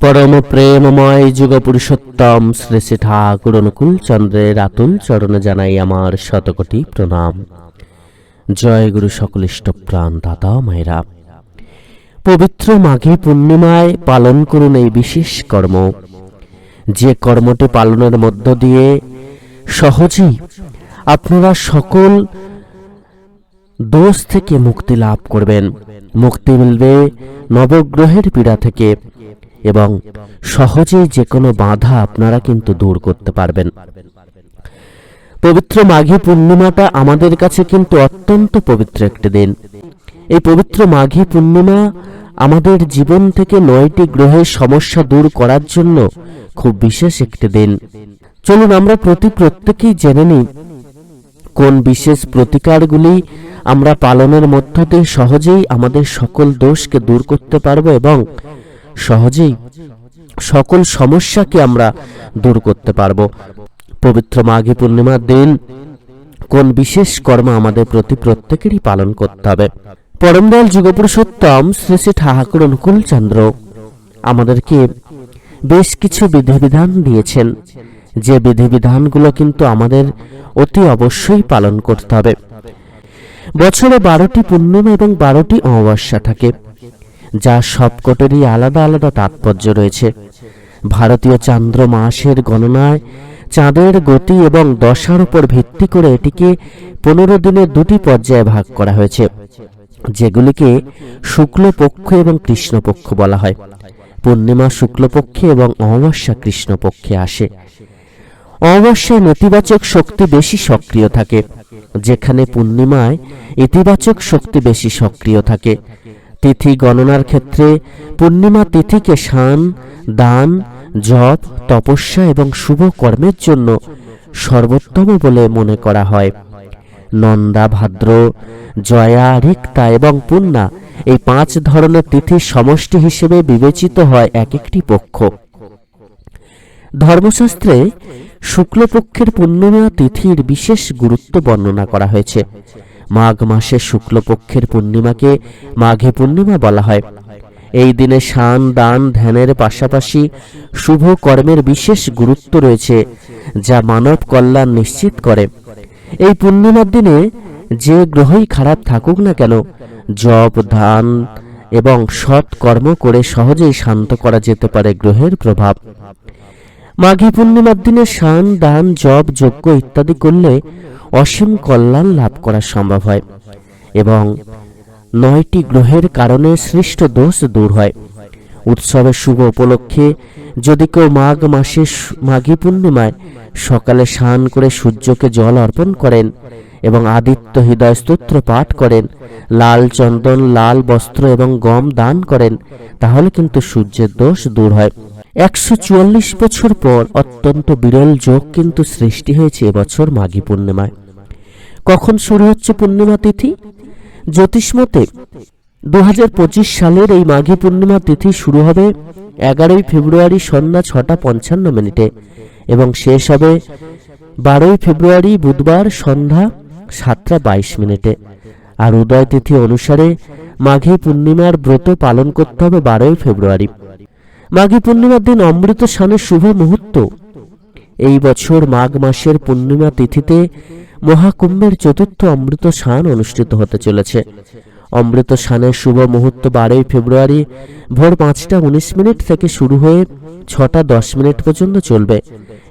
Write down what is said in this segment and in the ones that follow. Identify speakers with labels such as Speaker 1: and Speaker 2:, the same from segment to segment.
Speaker 1: পরম প্রেমময় যুগ পুরুষোত্তম শ্রী শ্রী ঠাকুর অনুকূল চন্দ্রের আতুল চরণে জানাই আমার শতকোটি প্রণাম। জয় গুরু সকল প্রাণ দাদা মায়েরা। পবিত্র মাঘী পূর্ণিমায় পালন করুন এই বিশেষ কর্ম। যে কর্মটি পালনের মধ্য দিয়ে সহজেই আপনারা সকল দোষ থেকে মুক্তি লাভ করবেন। মুক্তি মিলবে নবগ্রহের পীড়া থেকে। এবং সহজেই যে কোনো বাধা আপনারা কিন্তু দূর করতে পারবেন। পবিত্র মাঘী পূর্ণিমাটা আমাদের কাছে কিন্তু অত্যন্ত পবিত্র একটি দিন। এই পবিত্র মাঘী পূর্ণিমা আমাদের জীবন থেকে নয়টি গ্রহের সমস্যা দূর করার জন্য খুব বিশেষ একটি দিন। চলুন আমরা প্রতি প্রত্যেকেই জেনে নিই কোন বিশেষ প্রতিকারগুলি আমরা পালনের মধ্য দিয়ে সহজেই আমাদের সকল দোষকে দূর করতে পারব এবং সহজেই সকল সমস্যাকে আমরা দূর করতে পারব। পবিত্র মাঘী পূর্ণিমার দিন কোন বিশেষ কর্ম আমাদের প্রতি প্রত্যেকেরই পালন করতে হবে। পরমদয়াল যুগপুরুষোত্তম শ্রী শ্রী ঠাকুর অনুকূল চন্দ্র আমাদেরকে বেশ কিছু বিধিবিধান দিয়েছেন। যে বিধিবিধানগুলো কিন্তু আমাদের অতি অবশ্যই পালন করতে হবে। বছরে বারোটি পূর্ণিমা এবং বারোটি অমাবস্যা থাকে। যা সবকটেরই আলাদা আলাদা তাৎপর্য রয়েছে। ভারতীয় চান্দ্র মাসের গণনায় চাঁদের গতি এবং দশার উপর ভিত্তি করে এটিকে পনেরো দিনের দুটি পর্যায়ে ভাগ করা হয়েছে, যেগুলিকে শুক্লপক্ষ এবং কৃষ্ণপক্ষ বলা হয়। পূর্ণিমা শুক্লপক্ষে এবং অমাবস্যা কৃষ্ণপক্ষে আসে। অমাবস্যায় নেতিবাচক শক্তি বেশি সক্রিয় থাকে, যেখানে পূর্ণিমায় ইতিবাচক শক্তি বেশি সক্রিয় থাকে। তিথি গণনার ক্ষেত্রে পূর্ণিমা তিথিকে শান, দান, জপ, তপস্যা এবং শুভ কর্মের জন্য সর্বোত্তম বলে মনে করা হয়। নন্দা, ভাদ্র, জয়া, রিক্তা এবং পূর্ণা এই পাঁচ ধরনের তিথির সমষ্টি হিসেবে বিবেচিত হয় এক একটি পক্ষ। ধর্মশাস্ত্রে শুক্লপক্ষের পূর্ণিমা তিথির বিশেষ গুরুত্ব বর্ণনা করা হয়েছে। মাঘ মাসের শুক্লপক্ষের পূর্ণিমাকে মাঘে পূর্ণিমা বলা হয়। এই দিনে শান, দান, ধ্যানের পাশাপাশি শুভ কর্মের বিশেষ গুরুত্ব রয়েছে, যা মানব কল্যাণ নিশ্চিত করে। এই পূর্ণিমার দিনে যে গ্রহই খারাপ থাকুক না কেন, জপ ধান এবং সৎ কর্ম করে সহজেই শান্ত করা যেতে পারে গ্রহের প্রভাব। মাঘী পূর্ণিমার দিনে শান, দান, জপ, যজ্ঞ ইত্যাদি করলে অসীম কল্যাণ লাভ করা সম্ভব হয় এবং নয়টি গ্রহের কারণে সৃষ্ট দোষ দূর হয়। উৎসবের শুভ উপলক্ষে যদি কেউ মাঘ মাসে মাঘী পূর্ণিমায় সকালে স্নান করে সূর্যকে জল অর্পণ করেন এবং আদিত্য হৃদয় স্তোত্র পাঠ করেন, লাল চন্দন, লাল বস্ত্র এবং গম দান করেন, তাহলে কিন্তু সূর্যের দোষ দূর হয়। একশো চুয়াল্লিশ বছর পর অত্যন্ত বিরল যোগ কিন্তু সৃষ্টি হয়েছে এবছর মাঘী পূর্ণিমায়। কখন শুরু হচ্ছে পূর্ণিমা তিথি? জ্যোতিষমতে দু সালের এই মাঘী পূর্ণিমা তিথি শুরু হবে এগারোই ফেব্রুয়ারি সন্ধ্যা ছটা পঞ্চান্ন মিনিটে এবং শেষ হবে বারোই ফেব্রুয়ারি বুধবার সন্ধ্যা সাতটা বাইশ মিনিটে। আর উদয় তিথি অনুসারে মাঘী পূর্ণিমার ব্রত পালন করতে হবে বারোই ফেব্রুয়ারি। মাঘী পূর্ণিমার দিন অমৃত স্নানের শুভ মুহূর্ত। এই বছর মাঘ মাসের পূর্ণিমা তিথিতে মহাকুম্ভের চতুর্থ অমৃত স্নান অনুষ্ঠিত হতে চলেছে। অমৃত স্নানের শুভ মুহূর্ত বারোই ফেব্রুয়ারি ভোর পাঁচটা উনিশ মিনিট থেকে শুরু হয়ে ছটা দশ মিনিট পর্যন্ত চলবে।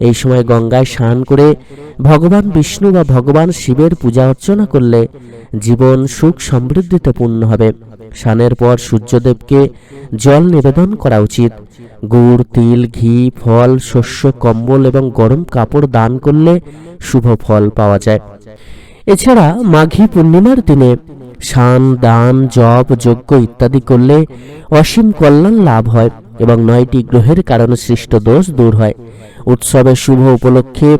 Speaker 1: এই সময় গঙ্গায় স্নান করে ভগবান বিষ্ণু বা ভগবান শিবের পূজা অর্চনা করলে জীবন সুখ সমৃদ্ধিতে পূর্ণ হবে। স্নানের পর সূর্যদেবকে জল নিবেদন করা উচিত। গুড়, তিল, ঘি, ফল, শস্য, কম্বল এবং গরম কাপড় দান করলে শুভ ফল পাওয়া যায়। এছাড়া মাঘী পূর্ণিমার দিনে শান দান জপ যজ্ঞ ইত্যাদি করলে অসীম কল্যাণ লাভ হয় এবং নয়টি গ্রহের কারণে সৃষ্ট দোষ দূর হয়। উৎসবের শুভ উপলক্ষে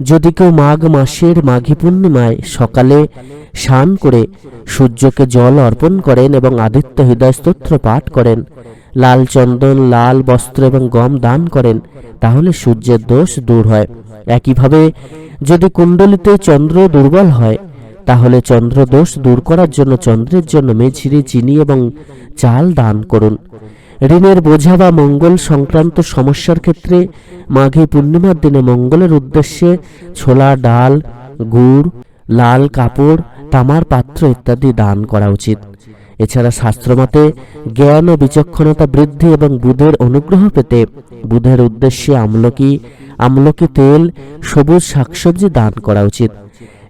Speaker 1: যদি কেউ মাঘ মাসের মাঘী পূর্ণিমায় সকালে স্নান করে সূর্যকে জল অর্পণ করেন এবং আদিত্য হৃদয় স্তোত্র পাঠ করেন, লাল চন্দন, লাল বস্ত্র এবং গম দান করেন, তাহলে সূর্যের দোষ দূর হয়। একইভাবে যদি কুণ্ডলিতে চন্দ্র দুর্বল হয় তাহলে চন্দ্র দোষ দূর করার জন্য চন্দ্রের জন্য মেঝিরি চিনি এবং চাল দান করুন। ঋণের বোঝা বা মঙ্গল সংক্রান্ত সমস্যার ক্ষেত্রে মাঘী পূর্ণিমার দিনে মঙ্গলের উদ্দেশ্যে ছোলা, ডাল, গুড়, লাল কাপড়, তামার পাত্র ইত্যাদি দান করা উচিত। এছাড়া শাস্ত্রমতে জ্ঞান ও বিচক্ষণতা বৃদ্ধি এবং বুধের অনুগ্রহ পেতে বুধের উদ্দেশ্যে আমলকি আমলকি তেল, সবুজ শাকসবজি দান করা উচিত।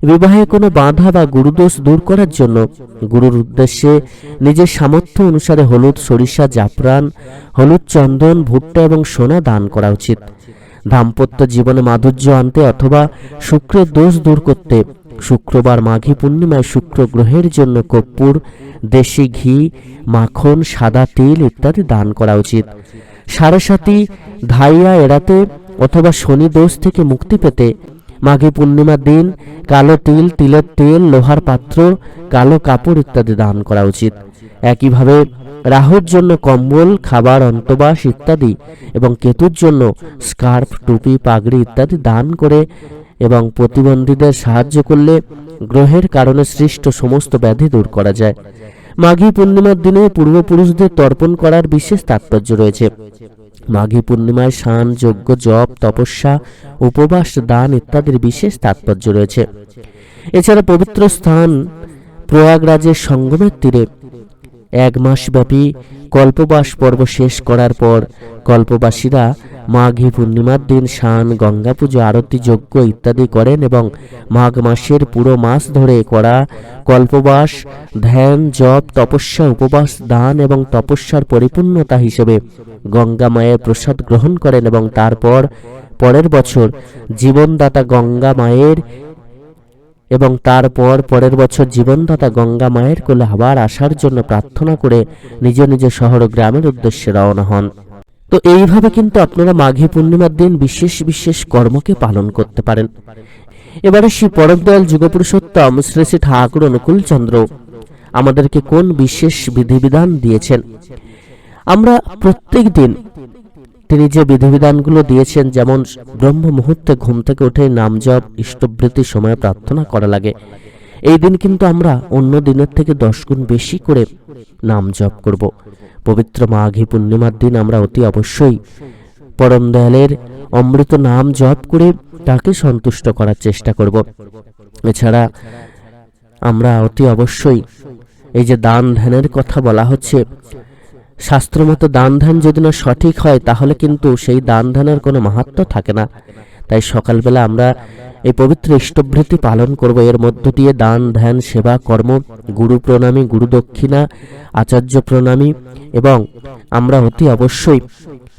Speaker 1: বিবাহে কোনো বাধা বা গুরুদোষ দূর করার জন্য গুরুর উদ্দেশ্যে নিজের সামর্থ্য অনুসারে হলুদ, সরিষা, জাফরান, হলুদ চন্দন, ভুট্টা এবং সোনা দান করা উচিত। দাম্পত্য জীবনে মাধুর্য আনতে অথবা শুক্রের দোষ দূর করতে শুক্রবার মাঘী পূর্ণিমায় শুক্র গ্রহের জন্য কর্পূর, দেশি ঘি, মাখন, সাদা তিল ইত্যাদি দান করা উচিত। সাড়ে ধাইয়া এড়াতে অথবা শনি দোষ থেকে মুক্তি পেতে মাঘী পূর্ণিমার দিন কালো তিল, তিলের তেল, লোহার পাত্র, কালো কাপড় ইত্যাদি দান করা উচিত। একইভাবে রাহুর জন্য কম্বল, খাবার অন্তবাস ইত্যাদি এবং কেতুর জন্য স্কার্ফ, টুপি, পাগড়ি ইত্যাদি দান করে এবং প্রতিবন্ধীদের সাহায্য করলে গ্রহের কারণে সৃষ্ট সমস্ত ব্যাধি দূর করা যায়। মাঘী পূর্ণিমার দিনে পূর্বপুরুষদের তর্পণ করার বিশেষ তাৎপর্য রয়েছে। মাঘী পূর্ণিমায় স্নান, যজ্ঞ, জপ, তপস্যা, উপবাস, দান ইত্যাদির বিশেষ তাৎপর্য রয়েছে। এছাড়া পবিত্র স্থান প্রয়াগরাজের সঙ্গমের তীরে এক মাসব্যাপী কল্পবাস পর্ব শেষ করার পর কল্পবাসীরা মাঘী পূর্ণিমার দিন স্নান গঙ্গা পুজো, আরতি, যজ্ঞ ইত্যাদি করেন এবং মাঘ মাসের পুরো মাস ধরে করা কল্পবাস, ধ্যান, জপ, তপস্যা, উপবাস, দান এবং তপস্যার পরিপূর্ণতা হিসেবে গঙ্গা মায়ের প্রসাদ গ্রহণ করেন এবং তারপর পরের বছর জীবনদাতা গঙ্গা মায়ের এবং তারপর পরের বছর জীবনদাতা গঙ্গা মায়ের কোলে আবার আসার জন্য প্রার্থনা করে নিজ নিজ শহর গ্রামের উদ্দেশ্যে রওনা হন। তো এইভাবে কিন্তু আপনারা মাঘী পূর্ণিমার দিন বিশেষ বিশেষ কর্মকে পালন করতে পারেন। এবারে শ্রী পরমদয়াল যুগপুরুষোত্তম শ্রী শ্রী ঠাকুর অনুকূল চন্দ্র আমাদেরকে কোন বিশেষ বিধিবিধান দিয়েছেন? আমরা প্রত্যেক দিন তিনি যে বিধিবিধানগুলো দিয়েছেন, যেমন ব্রহ্ম মুহূর্তে ঘুম থেকে উঠে নাম জপ ইষ্টবৃত্তির সময় প্রার্থনা করা লাগে। এই দিন কিন্তু আমরা অন্য দিনের থেকে দশ গুণ বেশি করে নাম জপ করব। পবিত্র মাঘী পূর্ণিমার দিন আমরা অতি অবশ্যই পরম দয়ালের অমৃত নাম জপ করে তাকে সন্তুষ্ট করার চেষ্টা করব। এছাড়া আমরা অতি অবশ্যই এই যে দান ধ্যানের কথা বলা হচ্ছে শাস্ত্রমতো দান ধ্যান যদি না সঠিক হয়, তাহলে কিন্তু সেই দান ধ্যানের কোনো মাহাত্ম থাকে না। তাই সকালবেলা আমরা এই পবিত্র ইষ্টভৃতি পালন করব। এর মধ্য দিয়ে দান, ধ্যান, সেবা, কর্ম, গুরু প্রণামী, গুরু দক্ষিণা, আচার্য প্রণামী এবং আমরা অতি অবশ্যই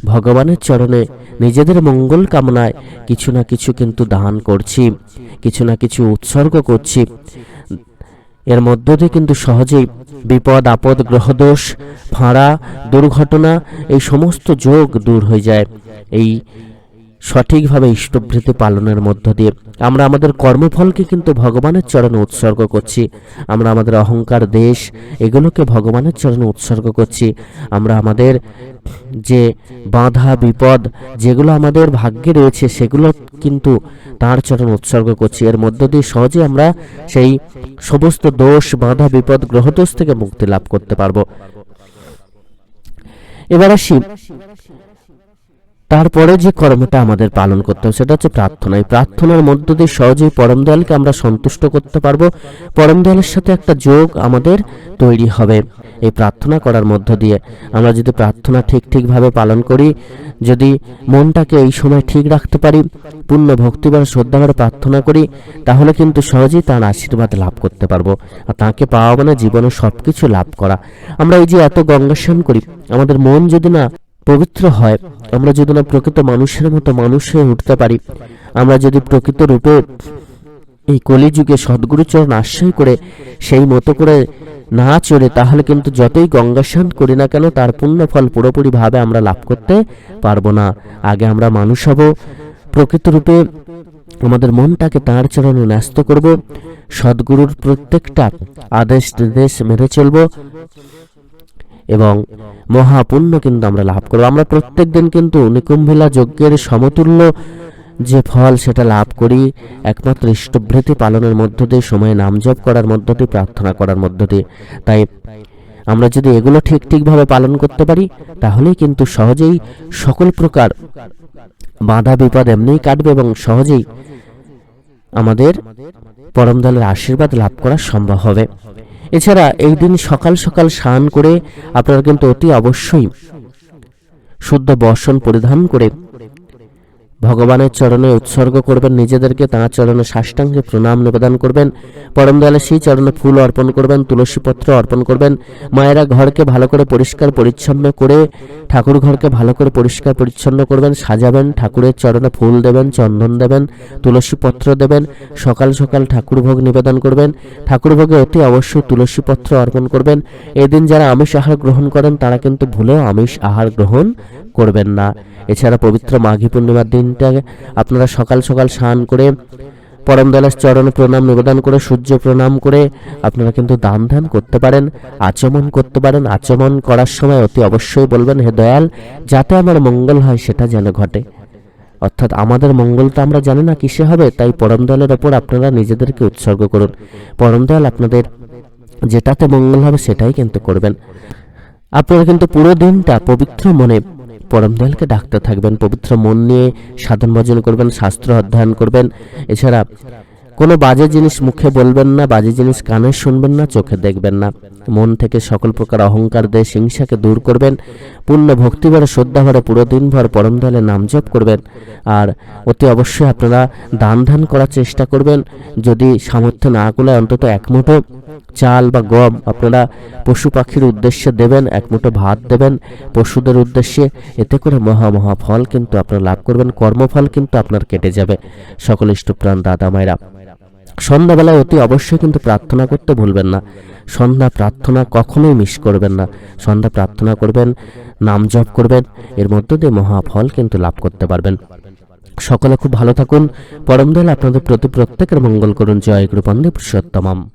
Speaker 1: ভগবানের চরণে নিজেদের মঙ্গল কামনায় কিছু না কিছু কিন্তু দান করছি, কিছু না কিছু উৎসর্গ করছি। এর মধ্য দিয়ে কিন্তু সহজেই বিপদ, আপদ, গ্রহদোষ ফাঁড়া দুর্ঘটনা, এই সমস্ত যোগ দূর হয়ে যায়। এই সঠিকভাবে ইষ্টভৃতি পালনের মধ্য দিয়ে আমরা আমাদের কর্মফলকে কিন্তু ভগবানের চরণে উৎসর্গ করছি। আমরা আমাদের অহংকার, দেশ এগুলোকে ভগবানের চরণে উৎসর্গ করছি। আমরা আমাদের যে বাধা, বিপদ যেগুলো আমাদের ভাগ্যে রয়েছে সেগুলো কিন্তু তার চরণে উৎসর্গ করছি। এর মধ্য দিয়ে সহজে আমরা সেই সমস্ত দোষ, বাধা, বিপদ, গ্রহদোষ থেকে মুক্তি লাভ করতে পারব। এবার আসি। তারপরে যে কর্মটা আমাদের পালন করতে হবে, সেটা হচ্ছে প্রার্থনা। এই প্রার্থনার মধ্য দিয়ে সহজেই পরম দয়ালকে আমরা সন্তুষ্ট করতে পারব। পরম দয়ালের সাথে একটা যোগ আমাদের তৈরি হবে এই প্রার্থনা করার মধ্য দিয়ে। আমরা যদি প্রার্থনা ঠিক ঠিকভাবে পালন করি, যদি মনটাকে এই সময় ঠিক রাখতে পারি, পূর্ণ ভক্তিবার শ্রদ্ধাবার প্রার্থনা করি, তাহলে কিন্তু সহজেই তার আশীর্বাদ লাভ করতে পারব আর তাকে পাওয়া মানে জীবনে সব কিছু লাভ করা। আমরা এই যে এত গঙ্গা স্নান করি, আমাদের মন যদি না পবিত্র হয়। আমরা যদি না প্রকৃত মানুষের মতো মানুষ হয়ে উঠতে পারি, আমরা যদি প্রকৃত রূপে এই কলিযুগে সদ্গুরুচরণ আশ্রয় করে সেই মতো করে না চলে, তাহলে কিন্তু যতই গঙ্গা স্নান করি না কেন, তার পূর্ণ ফল পুরোপুরিভাবে আমরা লাভ করতে পারব না। আগে আমরা মানুষ হব, প্রকৃত রূপে আমাদের মনটাকে তাঁর চরণে ন্যস্ত করব, সদ্গুরুর প্রত্যেকটা আদেশ নির্দেশ মেনে চলব। এবং মহাপুণ্য কিন্তু আমরা লাভ করব। আমরা প্রত্যেক দিন কিন্তু নিকুম্ভিলা যজ্ঞের সমতুল্য যে ফল, সেটা লাভ করি। একমাত্র ইষ্টভৃতি পালনের মধ্য দিয়ে, সময়ে নাম জপ করার মধ্য দিয়ে, প্রার্থনা করার মধ্য দিয়ে। তাই আমরা যদি এগুলো ঠিক ঠিকভাবে পালন করতে পারি, তাহলেই কিন্তু সহজেই সকল প্রকার বাধা, বিপদ এমনিই কাটবে এবং সহজেই আমাদের পরম দলের আশীর্বাদ লাভ করা সম্ভব হবে। এছাড়া এই দিন সকাল সকাল স্নান করে আপনারা কিন্তু অতি অবশ্যই শুদ্ধ বর্ষণ পরিধান করে ভগবানের চরণে উৎসর্গ করবেন, নিজেদেরকে তাঁর চরণে সাষ্টাঙ্গে প্রণাম নিবেদন করবেন। পরম দয়ালে সেই চরণে ফুল অর্পণ করবেন, তুলসী পত্র অর্পণ করবেন। মায়েরা ঘরকে ভালো করে পরিষ্কার পরিচ্ছন্ন করে, ঠাকুর ঘরকে ভালো করে পরিষ্কার পরিচ্ছন্ন করবেন, সাজাবেন, ঠাকুরের চরণে ফুল দেবেন, চন্দন দেবেন, তুলসী পত্র দেবেন, সকাল সকাল ঠাকুর ভোগ নিবেদন করবেন। ঠাকুর ভোগে অতি অবশ্যই তুলসী পত্র অর্পণ করবেন। এদিন যারা আমিষ আহার গ্রহণ করেন, তারা কিন্তু ভুলেও আমিষ আহার গ্রহণ করবেন না। এছাড়া পবিত্র মাঘী পূর্ণিমার দিনটা আপনারা সকাল সকাল স্নান করে পরম দয়ালের চরণে প্রণাম, নিবেদন করে, সূর্য প্রণাম করে আপনারা কিন্তু দান ধ্যান করতে পারেন, আচমন করতে পারেন। আচমন করার সময় অতি অবশ্যই বলবেন, হে দয়াল, যাতে আমার মঙ্গল হয়, সেটা যেন ঘটে। অর্থাৎ আমাদের মঙ্গল তো আমরা জানি না কিসে হবে, তাই পরম দয়ালের ওপর আপনারা নিজেদেরকে উৎসর্গ করুন। পরম দয়াল আপনাদের যেটাতে মঙ্গল হবে, সেটাই কিন্তু করবেন। আপনারা কিন্তু পুরো দিনটা পবিত্র মনে পরম দয়ালকে ডাকতে থাকবেন, পবিত্র মন নিয়ে সাধন ভজন করবেন, শাস্ত্র অধ্যয়ন করবেন। এছাড়া কোনো বাজে জিনিস মুখে বলবেন না, বাজে জিনিস কানে শুনবেন না, চোখে দেখবেন না। মন থেকে সকল প্রকার অহংকার দেশ হিংসাকে দূর করবেন। পূর্ণ ভক্তিভরে, শ্রদ্ধাভরে, পুরো দিনভর পরম দয়ালের নাম জপ করবেন। আর অতি অবশ্যই আপনারা দান ধ্যান করার চেষ্টা করবেন। যদি সামর্থ্য না করলে অন্তত এক মুঠো চাল বা গম, আপনারা পশু পাখির উদ্দেশ্যে দেবেন, এক মুঠো ভাত দেবেন। পশুদের উদ্দেশ্যে এতে করে মহা মহা ফল কিন্তু আপনারা লাভ করবেন, কর্মফল কিন্তু আপনার কেটে যাবে। সকল ইষ্টপ্রাণ দাদা মায়েরা। সন্ধ্যাবেলায় অতি অবশ্যই কিন্তু প্রার্থনা করতে ভুলবেন না। সন্ধ্যা প্রার্থনা কখনোই মিস করবেন না। সন্ধ্যা প্রার্থনা করবেন, নাম জপ করবেন, এর মধ্য দিয়ে মহাফল কিন্তু লাভ করতে পারবেন। সকলে খুব ভালো থাকুন। পরম দয়াল আপনাদের প্রতি প্রত্যেকের মঙ্গল করুন। জয় গুরু বন্দে পুরুষোত্তমম।